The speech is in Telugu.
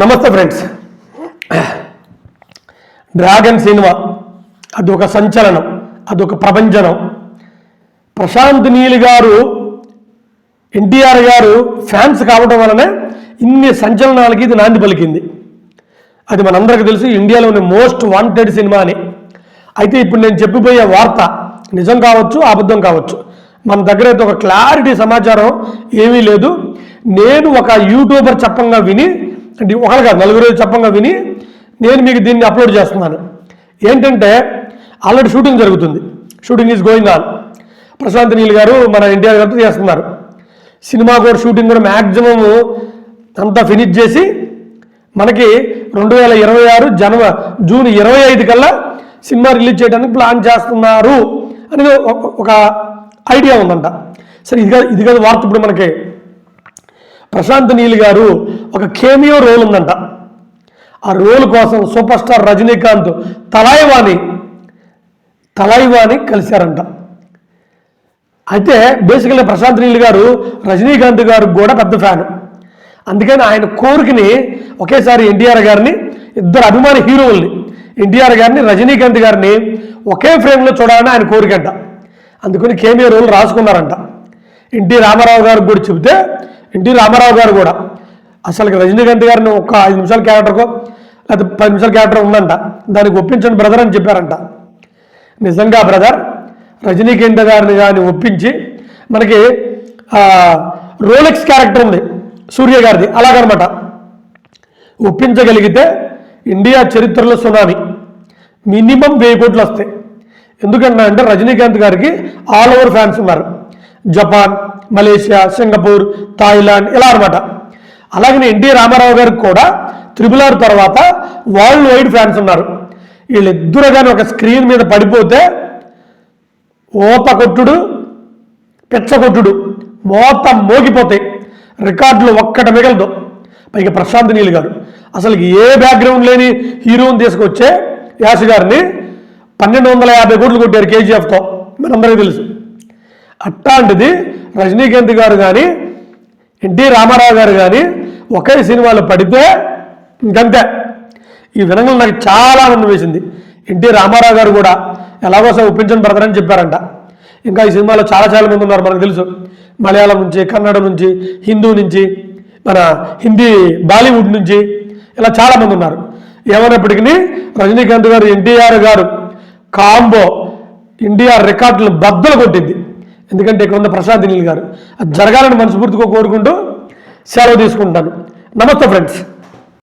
నమస్తే ఫ్రెండ్స్. డ్రాగన్ సినిమా అదొక సంచలనం అదొక ప్రపంచనం ప్రశాంత్ నీల్ గారు ఎన్టీఆర్ గారు ఫ్యాన్స్ కావడం వలనే ఇన్ని సంచలనాలకి ఇది నాంది పలికింది. అది మనందరికీ తెలుసు ఇండియాలోని మోస్ట్ వాంటెడ్ సినిమా అని. అయితే ఇప్పుడు నేను చెప్పిపోయే వార్త నిజం కావచ్చు అబద్ధం కావచ్చు. మన దగ్గర అయితే ఒక క్లారిటీ సమాచారం ఏమీ లేదు. నేను ఒక యూట్యూబర్ చెప్పంగా విని అంటే ఒకరు కాదు నలుగురు చెప్పంగా విని నేను మీకు దీన్ని అప్లోడ్ చేస్తున్నాను. ఏంటంటే ఆల్రెడీ షూటింగ్ జరుగుతుంది. Shooting is going on Prashanth Neel garu మన ఎన్టీఆర్ గారితో చేస్తున్నారు. సినిమా కూడా షూటింగ్ కూడా మ్యాక్సిమం అంతా ఫినిష్ చేసి మనకి రెండు వేల ఇరవై ఆరు జనవ జూన్ ఇరవై ఐదు కల్లా సినిమా రిలీజ్ చేయడానికి ప్లాన్ చేస్తున్నారు అనేది ఒక- ఒక ఐడియా ఉందంట. సరే ఇది కాదు ఇది కాదు వార్త ఇప్పుడు మనకి ప్రశాంత్ నీల్ గారు ఒక కేమియో రోల్ ఉందంట. ఆ రోల్ కోసం సూపర్ స్టార్ రజనీకాంత్ తలాయివాణి తలాయివాణి కలిశారంట. అయితే బేసికల్గా ప్రశాంత్ నీల్ గారు రజనీకాంత్ గారు కూడా పెద్ద ఫ్యాన్. అందుకని ఆయన కోరికని ఒకేసారి ఎన్టీఆర్ గారిని ఇద్దరు అభిమాని హీరోల్ని ఎన్టీఆర్ గారిని రజనీకాంత్ గారిని ఒకే ఫ్రేమ్లో చూడాలని ఆయన కోరికంట. అందుకని కేమియో రోల్ రాసుకున్నారంట. ఎన్టీ రామారావు గారికి కూడా చెబితే ఎన్టీ రామారావు గారు కూడా. అసలు రజనీకాంత్ గారిని ఒక ఐదు నిమిషాల క్యారెక్టర్కో లేకపోతే పది నిమిషాల క్యారెక్టర్ ఉందంట. దానికి ఒప్పించండి బ్రదర్ అని చెప్పారంట. నిజంగా బ్రదర్ రజనీకాంత్ గారిని కానీ ఒప్పించి మనకి రోలెక్స్ క్యారెక్టర్ ఉంది సూర్య గారిది అలాగనమాట. ఒప్పించగలిగితే ఇండియా చరిత్రలో సునామీ మినిమం వెయ్యి కోట్లు వస్తాయి. ఎందుకంటే అంటే రజనీకాంత్ గారికి ఆల్ ఓవర్ ఫ్యాన్స్ ఉన్నారు. జపాన్ మలేషియా సింగపూర్ థాయిలాండ్ ఇలా అనమాట అలాగనే ఎన్టీ రామారావు గారికి కూడా త్రిపుల్ ఆర్ తర్వాత వరల్డ్ వైడ్ ఫ్యాన్స్ ఉన్నారు. వీళ్ళిద్దరు కానీ ఒక స్క్రీన్ మీద పడిపోతే ఓత కొట్టుడు పెచ్చ కొట్టుడు మోగిపోతాయి. రికార్డులు ఒక్కట మిగలదు. పైగా ప్రశాంత్ నీల్ గారు. అసలు ఏ బ్యాక్గ్రౌండ్ లేని హీరోని తీసుకొచ్చే యాష్ గారిని పన్నెండు వందల యాభై కోట్లు కొట్టారు కేజీఎఫ్తో. మనందరికీ తెలుసు. అట్లాంటిది రజనీకాంత్ గారు కానీ ఎన్టీ రామారావు గారు కానీ ఒకే సినిమాలో పడితే ఇంకంతే. ఈ వినంగా నాకు చాలా ఆనందం వేసింది. ఎన్టీ రామారావు గారు కూడా ఎలాగోసా ఒప్పించని బ్రదరని చెప్పారంట. ఇంకా ఈ సినిమాలో చాలా చాలా మంది ఉన్నారు మనకు తెలుసు. మలయాళం నుంచి కన్నడ నుంచి హిందూ నుంచి మన హిందీ బాలీవుడ్ నుంచి ఇలా చాలా మంది ఉన్నారు. ఏమైనప్పటికీ రజనీకాంత్ గారు ఎన్టీఆర్ గారు కాంబో ఇండియా రికార్డులు బద్దలు కొట్టింది. ఎందుకంటే ఇక్కడ ఉన్న ప్రసాద్ నీల్ గారు. అది జరగాలని మనస్ఫూర్తిగా కోరుకుంటూ సెలవు తీసుకుంటాను. నమస్తే ఫ్రెండ్స్.